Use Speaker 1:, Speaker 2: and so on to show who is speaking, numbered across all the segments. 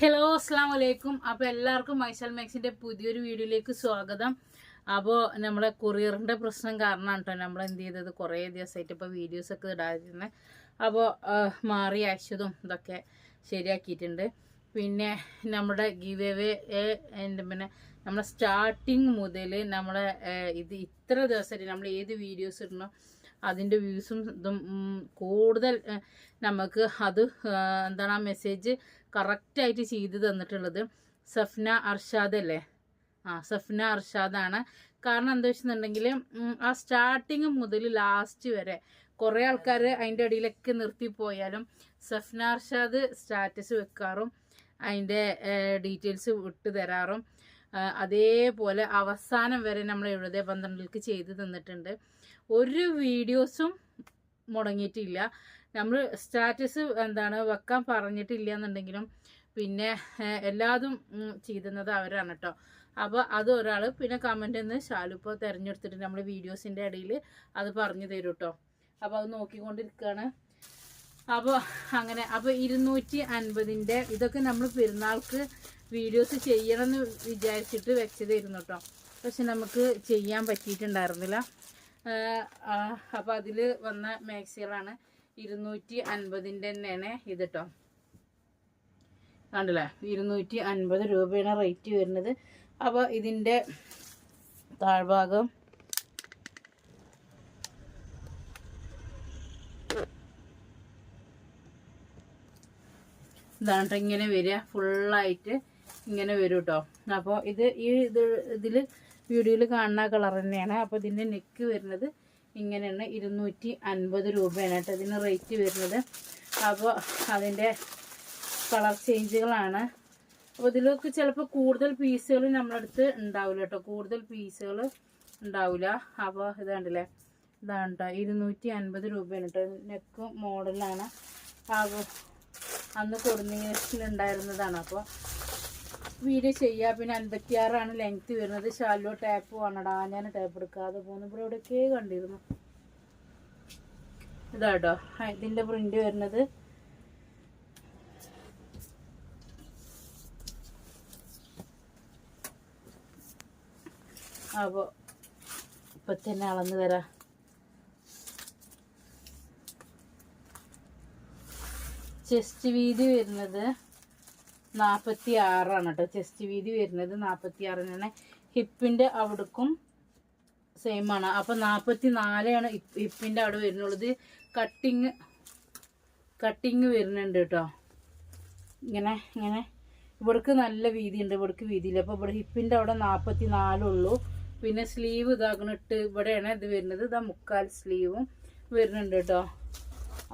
Speaker 1: Hello അസ്സാം വലൈക്കും അപ്പോൾ എല്ലാവർക്കും മൈസൽ മാക്സിന്റെ പുതിയൊരു വീഡിയോയിലേക്ക് സ്വാഗതം. അപ്പോൾ നമ്മളെ കൊറിയറിന്റെ പ്രശ്നം കാരണമാണ് കേട്ടോ നമ്മൾ എന്ത് ചെയ്തത്? കുറേ ദിവസമായിട്ട് ഇപ്പോൾ വീഡിയോസൊക്കെ ഇടാതിരുന്നത് അപ്പോൾ മാറി അയച്ചതും ഇതൊക്കെ ശരിയാക്കിയിട്ടുണ്ട്. പിന്നെ നമ്മുടെ ഗിവ് അവേ എന്റെ പിന്നെ നമ്മളെ സ്റ്റാർട്ടിങ് മുതൽ നമ്മളെ ഇത് ഇത്ര ദിവസമായിട്ട് നമ്മൾ ഏത് വീഡിയോസ് ഇടണോ അതിന്റെ വ്യൂസും ഇതും കൂടുതൽ നമുക്ക് അത് എന്താണ് ആ മെസ്സേജ് കറക്റ്റായിട്ട് ചെയ്ത് തന്നിട്ടുള്ളത് സഫ്ന അർഷാദ് അല്ലേ? ആ സഫ്ന അർഷാദാണ്. കാരണം എന്താ വെച്ചിട്ടുണ്ടെങ്കിൽ ആ സ്റ്റാർട്ടിങ് മുതൽ ലാസ്റ്റ് വരെ കുറേ ആൾക്കാർ അതിന്റെ ഇടയിലൊക്കെ നിർത്തിപ്പോയാലും സഫ്ന അർഷാദ് സ്റ്റാറ്റസ് വെക്കാറും അതിന്റെ ഡീറ്റെയിൽസ് വിട്ടു തരാറും. അതേപോലെ അവസാനം വരെ നമ്മൾ എഴുപത് പന്ത്രണ്ടിലേക്ക് ചെയ്ത് തന്നിട്ടുണ്ട്. ഒരു വീഡിയോസും മുടങ്ങിയിട്ടില്ല. നമ്മൾ സ്റ്റാറ്റസ് എന്താണ് വെക്കാൻ പറഞ്ഞിട്ടില്ല എന്നുണ്ടെങ്കിലും പിന്നെ എല്ലാതും ചെയ്തുന്നത് അവരാണ് കേട്ടോ അപ്പോൾ അത് ഒരാൾ പിന്നെ കമന്റ് നിന്ന് ശാലുപ്പോൾ തിരഞ്ഞെടുത്തിട്ട് നമ്മൾ വീഡിയോസിന്റെ ഇടയിൽ അത് പറഞ്ഞു തരും കേട്ടോ അപ്പോൾ അത് നോക്കിക്കൊണ്ടിരിക്കുകയാണ് അപ്പോൾ അങ്ങനെ അപ്പോൾ ഇരുന്നൂറ്റി അൻപതിന്റെ ഇതൊക്കെ നമ്മൾ പെരുന്നാൾക്ക് വീഡിയോസ് ചെയ്യണമെന്ന് വിചാരിച്ചിട്ട് വെച്ചതായിരുന്നു കേട്ടോ പക്ഷെ നമുക്ക് ചെയ്യാൻ പറ്റിയിട്ടുണ്ടായിരുന്നില്ല. അപ്പോൾ അതിൽ വന്ന മാക്സികളാണ് ഇരുന്നൂറ്റി അൻപതിന്റെ തന്നെയാണ് ഇത് കേട്ടോ കണ്ടില്ലേ? ഇരുന്നൂറ്റി അൻപത് രൂപയാണ് റേറ്റ് വരുന്നത്. അപ്പോൾ ഇതിന്റെ താഴ്ഭാഗം ഇതാണ് ഇങ്ങനെ വരിക. ഫുള്ളായിട്ട് ഇങ്ങനെ വരും കേട്ടോ അപ്പോൾ ഇത് ഈ ഇത് ഇതിൽ വീഡിയോയിൽ കാണുന്ന കളർ തന്നെയാണ്. അപ്പോൾ ഇതിന്റെ നെക്ക് വരുന്നത് ഇങ്ങനെയാണ്. ഇരുന്നൂറ്റി അൻപത് രൂപയാണ് കേട്ടോ ഇതിന് റേറ്റ് വരുന്നത്. അപ്പോൾ അതിന്റെ കളർ ചേഞ്ചുകളാണ്. അപ്പോൾ ഇതിലൊക്കെ ചിലപ്പോൾ കൂടുതൽ പീസുകൾ നമ്മളടുത്ത് ഉണ്ടാവില്ല കേട്ടോ. കൂടുതൽ പീസുകൾ ഉണ്ടാവില്ല. അപ്പോൾ ഇത് കണ്ടില്ലേ? ഇതാണ് കേട്ടോ. ഇരുന്നൂറ്റി അൻപത് രൂപയാണ് കേട്ടോ. നെക്ക് മോഡലാണ്. അപ്പോൾ അന്ന് കൊടുങ്ങിട്ടുണ്ടായിരുന്നതാണ് അപ്പോൾ വീഡിയോ ചെയ്യുക പിന്നെ അൻപത്തിയാറാണ് ലെങ്ത് വരുന്നത്. ഷാലോ ടാപ്പ് വേണടാ. ഞാൻ ടാപ്പ് എടുക്കാതെ പോകുന്നു ഇവിടെ എവിടെയൊക്കെ കണ്ടിരുന്നു. ഇതാട്ടോ ഇതിന്റെ പ്രിന്റ് വരുന്നത്. അപ്പോൾ ഇപ്പൊ തന്നെ അളന്ന് തരാം. ചെസ്റ്റ് വീതി വരുന്നത് നാൽപ്പത്തി ആറാണ് കേട്ടോ. ചെസ്റ്റ് വീതി വരുന്നത് നാൽപ്പത്തി ആറിനാണ് ഹിപ്പിന്റെ അവിടേക്കും സെയിം ആണ്. അപ്പം നാൽപ്പത്തി നാലാണ് ഹിപ്പിന്റെ അവിടെ വരുന്നുള്ളത്. കട്ടിങ് കട്ടിങ് വരുന്നുണ്ട് കേട്ടോ. ഇങ്ങനെ ഇങ്ങനെ. ഇവിടേക്ക് നല്ല വീതി ഉണ്ട് ഇവിടേക്ക് വീതിയില്ല. അപ്പോൾ ഇവിടെ ഹിപ്പിന്റെ അവിടെ നാൽപ്പത്തി നാലുള്ളൂ പിന്നെ സ്ലീവ് ഇതാക്കണിട്ട് ഇവിടെയാണ് ഇത് വരുന്നത്. ഇതാ മുക്കാൽ സ്ലീവും വരുന്നുണ്ട് കേട്ടോ.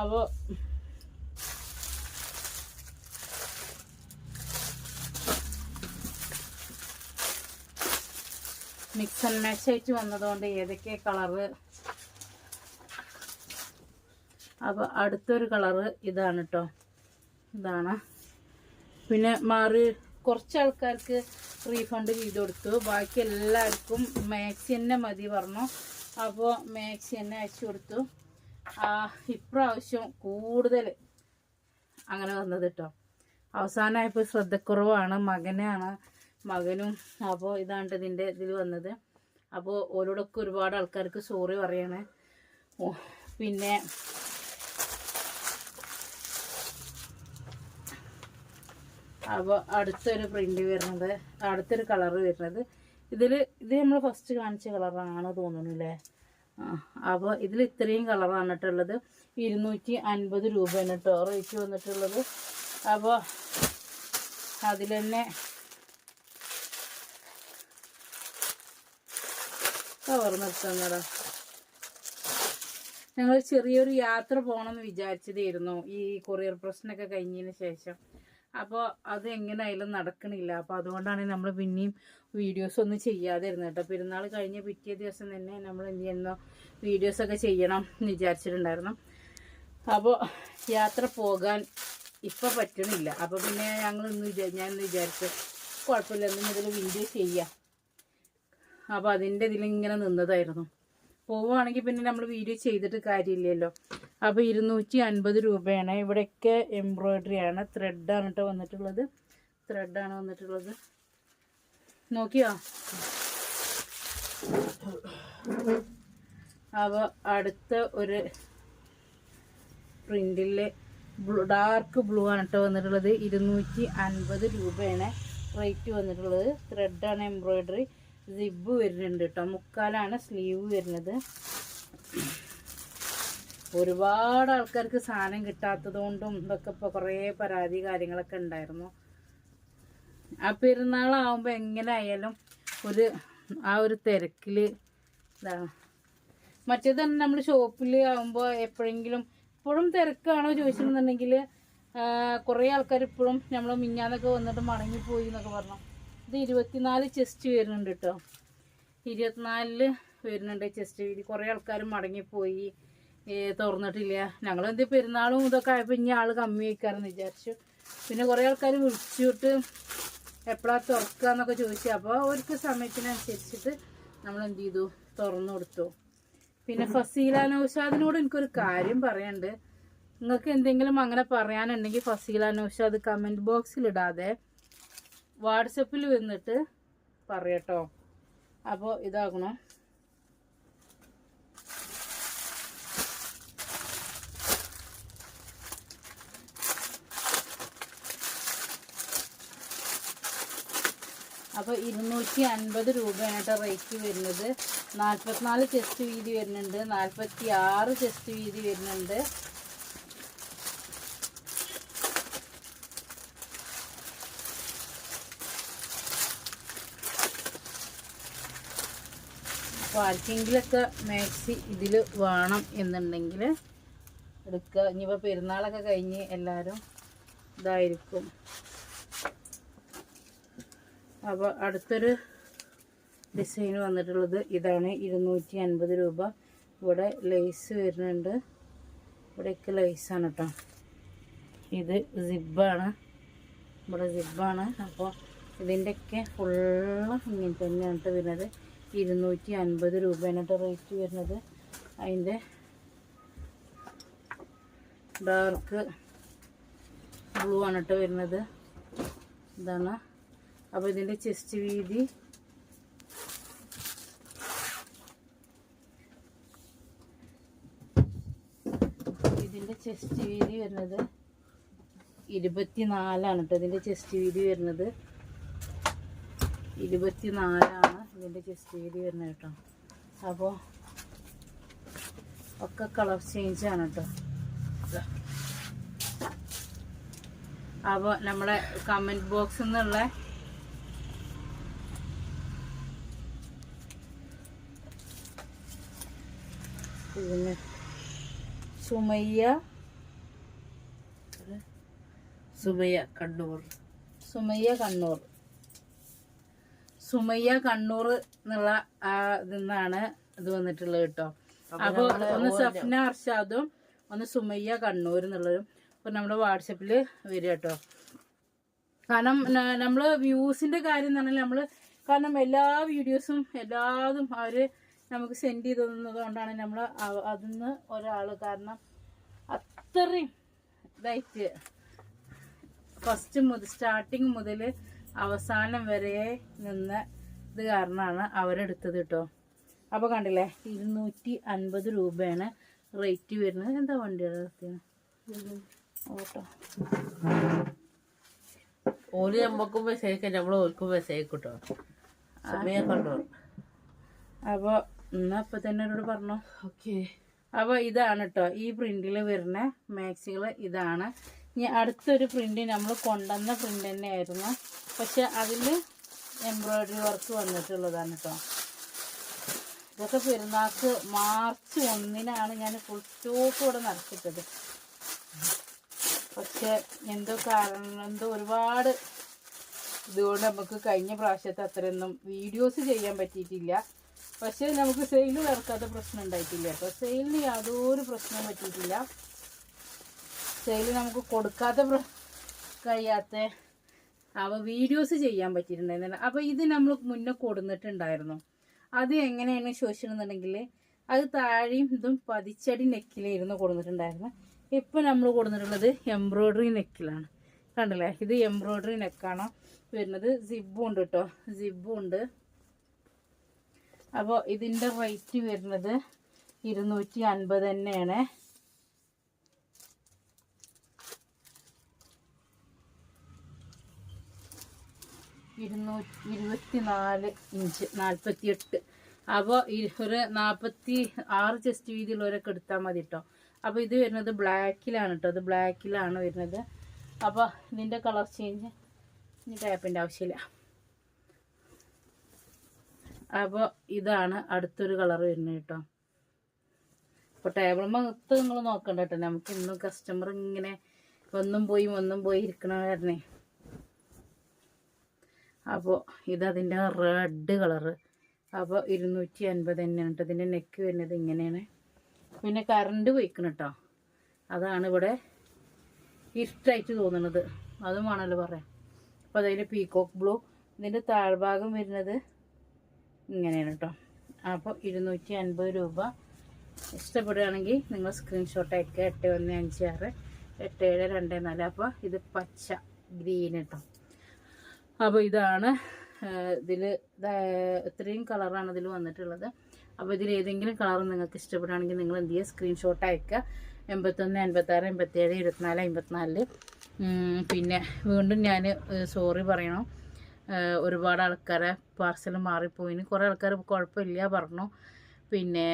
Speaker 1: അപ്പോൾ മിക്സ് ആൻഡ് മാച്ച് ആയിട്ട് വന്നതുകൊണ്ട് ഏതൊക്കെ കളറ്? അപ്പോൾ അടുത്തൊരു കളറ് ഇതാണ് കേട്ടോ ഇതാണ്. പിന്നെ മാറി കുറച്ച് ആൾക്കാർക്ക് റീഫണ്ട് ചെയ്ത് കൊടുത്തു. ബാക്കി എല്ലാവർക്കും മാക്സി തന്നെ മതി പറഞ്ഞു. അപ്പോൾ മാക്സി തന്നെ അയച്ചു കൊടുത്തു. ഇപ്രാവശ്യം കൂടുതൽ അങ്ങനെ വന്നത് കേട്ടോ അവസാനമായപ്പോൾ ശ്രദ്ധക്കുറവാണ് മകനാണ്. മകനും അപ്പോൾ ഇതാണ് ഇതിന്റെ ഇതിൽ വന്നത്. അപ്പോൾ ഓരോടൊക്കെ ഒരുപാട് ആൾക്കാർക്ക് സോറി പറയണേ. പിന്നെ അപ്പോൾ അടുത്തൊരു പ്രിന്റ് വരുന്നത് അടുത്തൊരു കളറ് വരുന്നത്. ഇതിൽ ഇത് നമ്മൾ ഫസ്റ്റ് കാണിച്ച കളറാണ് ആ അപ്പോൾ ഇതിൽ ഇത്രയും കളറാണ് കേട്ടുള്ളത് ഇരുന്നൂറ്റി അൻപത് രൂപയാണ് കേട്ടോ റേറ്റ് വന്നിട്ടുള്ളത്. അപ്പോൾ അതിൽ തന്നെ കവർ നിർത്തുന്നതാ ഞങ്ങൾ ചെറിയൊരു യാത്ര പോകണമെന്ന് വിചാരിച്ചതായിരുന്നു. ഈ കൊറിയർ പ്രശ്നമൊക്കെ കഴിഞ്ഞതിന് ശേഷം. അപ്പോൾ അത് എങ്ങനെയായാലും നടക്കണില്ല. അപ്പോൾ അതുകൊണ്ടാണ് നമ്മൾ പിന്നെയും വീഡിയോസ് ഒന്നും ചെയ്യാതെ ഇരുന്നത് കേട്ടോ. പെരുന്നാൾ കഴിഞ്ഞ പിറ്റേ ദിവസം തന്നെ നമ്മൾ എന്ത് ചെയ്യുന്നു? വീഡിയോസൊക്കെ ചെയ്യണം എന്ന് വിചാരിച്ചിട്ടുണ്ടായിരുന്നു. അപ്പോൾ യാത്ര പോകാൻ ഇപ്പം പറ്റണില്ല. അപ്പോൾ പിന്നെ ഞങ്ങൾ ഇന്ന് ഞാൻ ഇന്ന് വിചാരിച്ചു കുഴപ്പമില്ല. ഇന്ന് വീഡിയോ ചെയ്യാം. അപ്പോൾ അതിന്റെ ഇതിലിങ്ങനെ നിന്നതായിരുന്നു. പോവുകയാണെങ്കിൽ പിന്നെ നമ്മൾ വീഡിയോ ചെയ്തിട്ട് കാര്യമില്ലല്ലോ. അപ്പോൾ ഇരുന്നൂറ്റി അൻപത് രൂപയാണ് ഇവിടെയൊക്കെ എംബ്രോയ്ഡറി ആണ്. ത്രെഡാണ് കേട്ടോ വന്നിട്ടുള്ളത്. ത്രെഡാണ് വന്നിട്ടുള്ളത്. നോക്കിയോ? അപ്പോൾ അടുത്ത ഒരു പ്രിന്റിൽ ഡാർക്ക് ബ്ലൂ ആണ് കേട്ടോ വന്നിട്ടുള്ളത്. ഇരുന്നൂറ്റി അൻപത് രൂപയാണ് റേറ്റ് വന്നിട്ടുള്ളത്. ത്രെഡാണ് എംബ്രോയിഡറി സിബ് വരുന്നുണ്ട് കേട്ടോ മുക്കാലാണ് സ്ലീവ് വരുന്നത്. ഒരുപാട് ആൾക്കാർക്ക് സാധനം കിട്ടാത്തത് കൊണ്ടും ഇതൊക്കെ ഇപ്പോൾ കുറേ പരാതി കാര്യങ്ങളൊക്കെ ഉണ്ടായിരുന്നു. ആ പെരുന്നാളാവുമ്പോൾ എങ്ങനെ ആയാലും ഒരു ആ ഒരു തിരക്കിൽ ഇതാണ് മറ്റേത് തന്നെ നമ്മൾ ഷോപ്പിൽ ആകുമ്പോൾ എപ്പോഴെങ്കിലും ഇപ്പോഴും തിരക്കാണോ ചോദിച്ചിട്ടുണ്ടെന്നുണ്ടെങ്കിൽ കുറേ ആൾക്കാർ ഇപ്പോഴും നമ്മൾ മിഞ്ഞാന്നൊക്കെ വന്നിട്ട് മടങ്ങിപ്പോയി എന്നൊക്കെ പറഞ്ഞു. ഇത് ഇരുപത്തിനാല് ചെസ്റ്റ് വരുന്നുണ്ട് കേട്ടോ ഇരുപത്തിനാലിൽ വരുന്നുണ്ട് ചെസ്റ്റ്. വീതി കുറേ ആൾക്കാർ മടങ്ങിപ്പോയി. തുറന്നിട്ടില്ല. ഞങ്ങൾ എന്ത് പെരുന്നാളും ഇതൊക്കെ ആയപ്പോൾ ഇനി ആൾ കമ്മി വയ്ക്കാറെന്ന് വിചാരിച്ചു. പിന്നെ കുറേ ആൾക്കാർ വിളിച്ചിട്ട് എപ്പോഴാണ് തുറക്കുക എന്നൊക്കെ ചോദിച്ചു. അപ്പോൾ അവർക്ക് സമയത്തിനനുസരിച്ചിട്ട് നമ്മൾ എന്ത് ചെയ്തു തുറന്നു കൊടുത്തു. പിന്നെ ഫസീല നൗഷാദിനോട് എനിക്കൊരു കാര്യം പറയാനുണ്ട്. നിങ്ങൾക്ക് എന്തെങ്കിലും അങ്ങനെ പറയാനുണ്ടെങ്കിൽ ഫസീല നൗഷാദ് കമന്റ് ബോക്സിൽ ഇടാതെ വാട്സപ്പിൽ വന്നിട്ട് പറയട്ടോ. അപ്പോൾ ഇതാകണം? അപ്പോൾ ഇരുന്നൂറ്റി അൻപത് രൂപയാണ് കേട്ടോ റേറ്റ് വരുന്നത്. നാൽപ്പത്തിനാല് ചെസ്റ്റ് വീതി വരുന്നുണ്ട്. നാൽപ്പത്തി ആറ് ചെസ്റ്റ് വീതി വരുന്നുണ്ട്. അപ്പോൾ ആർക്കെങ്കിലൊക്കെ മാക്സി ഇതിൽ വേണം എന്നുണ്ടെങ്കിൽ എടുക്കുക. ഇനിയിപ്പോൾ പെരുന്നാളൊക്കെ കഴിഞ്ഞ് എല്ലാവരും ഇതായിരിക്കും. അപ്പോൾ അടുത്തൊരു ഡിസൈൻ വന്നിട്ടുള്ളത് ഇതാണ്. ഇരുന്നൂറ്റി അൻപത് രൂപ. ഇവിടെ ലേസ് വരുന്നുണ്ട്. ഇവിടെയൊക്കെ ലേസാണ് കേട്ടോ. ഇത് സിബാണ്. ഇവിടെ സിബാണ്. അപ്പോൾ ഇതിന്റെയൊക്കെ ഫുള്ള് ഇങ്ങനെ തന്നെയാണ് കേട്ടോ വരുന്നത്. ഇരുന്നൂറ്റി അൻപത് രൂപയാണ് കേട്ടോ റേറ്റ് വരുന്നത്. അതിന്റെ ഡാർക്ക് ബ്ലൂ ആണ് കേട്ടോ വരുന്നത്. ഇതാണ്. അപ്പോൾ ഇതിന്റെ ചെസ്റ്റ് വീതി ഇതിന്റെ ചെസ്റ്റ് വീതി വരുന്നത് ഇരുപത്തി നാലാണ് കേട്ടോ ഇതിന്റെ ചെസ്റ്റ് വീതി വരുന്നത്. ഇരുപത്തിനാലാണ്. ഇതിന്റെ ചെസ്റ്റ് വീതി വരുന്നത് കേട്ടോ. അപ്പോൾ ഒക്കെ കളർ ചേഞ്ച് ആണ് കേട്ടോ. അപ്പോൾ നമ്മളെ കമന്റ് ബോക്സിൽ നിന്നുള്ള പിന്നെ സുമയ്യ
Speaker 2: സുമയ്യ കണ്ണൂർ.
Speaker 1: സുമയ്യ കണ്ണൂർ. സുമയ്യ കണ്ണൂർ എന്നുള്ള ആ നിന്നാണ് ഇത് വന്നിട്ടുള്ളത് കേട്ടോ. അപ്പൊ ഒന്ന് സഫ്ന അർഷാദും ഒന്ന് സുമയ്യ കണ്ണൂർ എന്നുള്ളതും അപ്പൊ നമ്മുടെ വാട്സപ്പിൽ വരിക കേട്ടോ. കാരണം നമ്മൾ നമ്മൾ വ്യൂസിന്റെ കാര്യം എന്ന് പറഞ്ഞാൽ നമ്മൾ കാരണം എല്ലാ വീഡിയോസും എല്ലാതും അവർ നമുക്ക് സെൻഡ് ചെയ്ത് തന്നത് കൊണ്ടാണ് നമ്മൾ അതിന്ന് ഒരാൾ കാരണം അത്രയും ഇതായിട്ട് ഫസ്റ്റ് മുതൽ സ്റ്റാർട്ടിങ് മുതൽ അവസാനം വരെ നിന്ന് ഇത് കാരണമാണ് അവരെടുത്തത് കേട്ടോ അപ്പോൾ കണ്ടില്ലേ ഇരുന്നൂറ്റി അൻപത് രൂപയാണ് റേറ്റ് വരുന്നത്. എന്താ വണ്ടിയുടെ ഓട്ടോ.
Speaker 2: ഓൽ നമ്മക്കും മെസ്സേജ് നമ്മൾ ഓൽക്കും മെസ്സേജ് അപ്പൊ സുമയ കണ്ണൂർ
Speaker 1: അപ്പോൾ എന്നാ അപ്പം തന്നെ എന്നോട് പറഞ്ഞു.
Speaker 2: ഓക്കെ.
Speaker 1: അപ്പോൾ ഇതാണ് കേട്ടോ ഈ പ്രിന്റിൽ വരുന്ന മാക്സികൾ ഇതാണ്. ഇനി അടുത്തൊരു പ്രിന്റ് നമ്മൾ കൊണ്ടുവന്ന പ്രിന്റ് തന്നെയായിരുന്നു. പക്ഷെ അതിൽ എംബ്രോയ്ഡറി വർക്ക് വന്നിട്ടുള്ളതാണ് കേട്ടോ. ഇതൊക്കെ പെരുന്നാൾക്ക് മാർച്ച് ഒന്നിനാണ് ഞാൻ ഫുൾ സ്റ്റോപ്പ് ഇവിടെ നടത്തിട്ടത്. പക്ഷെ എന്തോ കാരണം എന്തോ ഒരുപാട് ഇതുകൊണ്ട് നമുക്ക് കഴിഞ്ഞ പ്രാവശ്യത്തെ അത്രയൊന്നും വീഡിയോസ് ചെയ്യാൻ പറ്റിയിട്ടില്ല. പക്ഷെ നമുക്ക് സെയിൽ നടക്കാത്ത പ്രശ്നം ഉണ്ടായിട്ടില്ല. കേട്ടോ സെയിലിന് യാതൊരു പ്രശ്നവും പറ്റിയിട്ടില്ല. സെയിൽ നമുക്ക് കൊടുക്കാത്ത കഴിയാത്ത അവ വീഡിയോസ് ചെയ്യാൻ പറ്റിയിട്ടുണ്ടായിരുന്നില്ല. അപ്പോൾ ഇത് നമ്മൾ മുന്നേ കൊടുന്നിട്ടുണ്ടായിരുന്നു. അത് എങ്ങനെയാണ് ചോദിച്ചിട്ടുണ്ടെങ്കിൽ അത് താഴെയും ഇതും പതിച്ചടി നെക്കിലായിരുന്നു കൊടുന്നിട്ടുണ്ടായിരുന്നു. ഇപ്പം നമ്മൾ കൊടുന്നിട്ടുള്ളത് എംബ്രോയ്ഡറി നെക്കിലാണ് കണ്ടില്ലേ? ഇത് എംബ്രോയ്ഡറി നെക്കാണ് വരുന്നത്? സിബും ഉണ്ട് കേട്ടോ. സിബും ഉണ്ട്. അപ്പോൾ ഇതിന്റെ റേറ്റ് വരുന്നത് ഇരുന്നൂറ്റി അൻപത് തന്നെയാണ്. ഇരുന്നൂറ്റി ഇരുപത്തി നാല് ഇഞ്ച് നാൽപ്പത്തി എട്ട് അപ്പോൾ ഒരു നാൽപ്പത്തി ആറ് ചെസ്റ്റ് വീതിയുള്ളവരൊക്കെ എടുത്താൽ മതി കേട്ടോ അപ്പോൾ ഇത് വരുന്നത് ബ്ലാക്കിലാണ് കേട്ടോ അത് ബ്ലാക്കിലാണ് വരുന്നത്. അപ്പോൾ ഇതിന്റെ കളർ ചേഞ്ച് ഇനി ടാപ്പിന്റെ ആവശ്യമില്ല. അപ്പോൾ ഇതാണ് അടുത്തൊരു കളർ വരുന്നത് കേട്ടോ അപ്പോൾ ടേബിൾ മൊത്തം നിങ്ങൾ നോക്കണ്ട കേട്ടോ നമുക്ക് ഇന്നും കസ്റ്റമർ ഇങ്ങനെ ഒന്നും പോയി ഒന്നും പോയി ഇരിക്കണ കാരണേ. അപ്പോൾ ഇതതിന്റെ റെഡ് കളറ്. അപ്പോൾ ഇരുന്നൂറ്റി അൻപത് തന്നെയാണ് കേട്ടോ ഇതിന്റെ നെക്ക് വരുന്നത് ഇങ്ങനെയാണ്. പിന്നെ കറണ്ട് പോയിക്കണം കേട്ടോ അതാണ് ഇവിടെ ഇഷ്ടമായിട്ട് തോന്നുന്നത് വേണമല്ലോ പറയാം അപ്പോൾ അതിന്റെ പീകോക്ക് ബ്ലൂ ഇതിന്റെ താഴ്ഭാഗം വരുന്നത് ഇങ്ങനെയാണ് കേട്ടോ അപ്പോൾ ഇരുന്നൂറ്റി അൻപത് രൂപ. ഇഷ്ടപ്പെടുകയാണെങ്കിൽ നിങ്ങൾ സ്ക്രീൻഷോട്ട് അയക്കുക എട്ട് ഒന്ന് അഞ്ച് ആറ് എട്ട് ഏഴ് രണ്ട് നാല്. അപ്പോൾ ഇത് പച്ച ഗ്രീൻ കേട്ടോ അപ്പോൾ ഇതാണ് ഇതിൽ ഇത്രയും കളറാണ് ഇതിൽ വന്നിട്ടുള്ളത്. അപ്പോൾ ഇതിൽ ഏതെങ്കിലും കളർ നിങ്ങൾക്ക് ഇഷ്ടപ്പെടുകയാണെങ്കിൽ നിങ്ങൾ എന്ത് ചെയ്യുക? സ്ക്രീൻഷോട്ട് അയക്കുക. എൺപത്തൊന്ന് എൺപത്താറ് എൺപത്തേഴ് ഇരുപത്തിനാല് അമ്പത്തിനാല് പിന്നെ വീണ്ടും ഞാൻ സോറി പറയണം? ഒരുപാട് ആൾക്കാരെ പാർസൽ മാറിപ്പോയിന് കുറേ ആൾക്കാർ കുഴപ്പമില്ല പറഞ്ഞു. പിന്നെ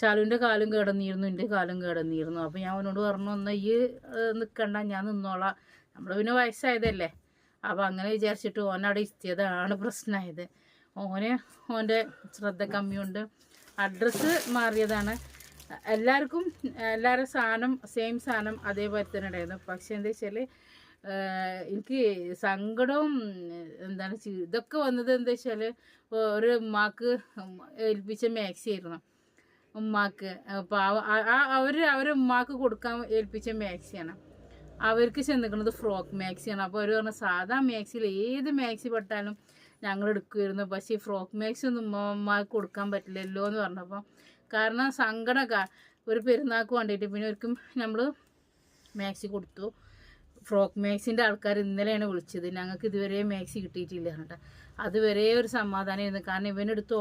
Speaker 1: ശാലുവിന്റെ കാലും കേടന്നിരുന്നു എന്റെ കാലും കേടന്നിരുന്നു. അപ്പോൾ ഞാൻ അവനോട് പറഞ്ഞു ഒന്ന് ഈ നിൽക്കണ്ട ഞാൻ നിന്നോളാം. നമ്മൾ പിന്നെ വയസ്സായതല്ലേ. അപ്പോൾ അങ്ങനെ വിചാരിച്ചിട്ട് ഓനവിടെ ഇരുത്തിയതാണ് പ്രശ്നമായത് ഓന് ഓന്റെ ശ്രദ്ധ കമ്മിയുണ്ട്. അഡ്രസ്സ് മാറിയതാണ്. എല്ലാവർക്കും എല്ലാവരുടെ സാധനം സെയിം സാധനം അതേപോലെ തന്നെ ഉണ്ടായിരുന്നു. പക്ഷേ എന്താ വെച്ചാൽ എനിക്ക് സങ്കടവും എന്താണ് ഇതൊക്കെ വന്നത് എന്താ വെച്ചാൽ ഒരു ഉമ്മാക്ക് ഏൽപ്പിച്ച മാക്സി ആയിരുന്നു. ഉമ്മാക്ക്. പാവ അവർ അവർ ഉമ്മാക്ക് കൊടുക്കാൻ ഏൽപ്പിച്ച മാക്സിയാണ് അവർക്ക് ചെന്നിക്കുന്നത് ഫ്രോക്ക് മാക്സിയാണ്. അപ്പോൾ അവർ പറഞ്ഞ സാധാ മാക്സിയിൽ ഏത് മാക്സി പെട്ടാലും ഞങ്ങൾ എടുക്കുമായിരുന്നു പക്ഷേ ഈ ഫ്രോക്ക് മാക്സി ഒന്നും ഉമ്മമാർക്ക് കൊടുക്കാൻ പറ്റില്ലല്ലോ എന്ന് പറഞ്ഞപ്പോൾ കാരണം സങ്കടമൊക്കെ ഒരു പെരുന്നാൾക്ക് വേണ്ടിയിട്ട് പിന്നെ ഒരിക്കും നമ്മൾ മാക്സി കൊടുത്തു. ഫ്രോക്ക് മാക്സിന്റെ ആൾക്കാർ ഇന്നലെയാണ് വിളിച്ചത്. ഞങ്ങൾക്ക് ഇതുവരെ മാക്സി കിട്ടിയിട്ടില്ല എന്നിട്ട് അതുവരെ ഒരു സമാധാനമായിരുന്നു കാരണം ഇവനെടുത്ത്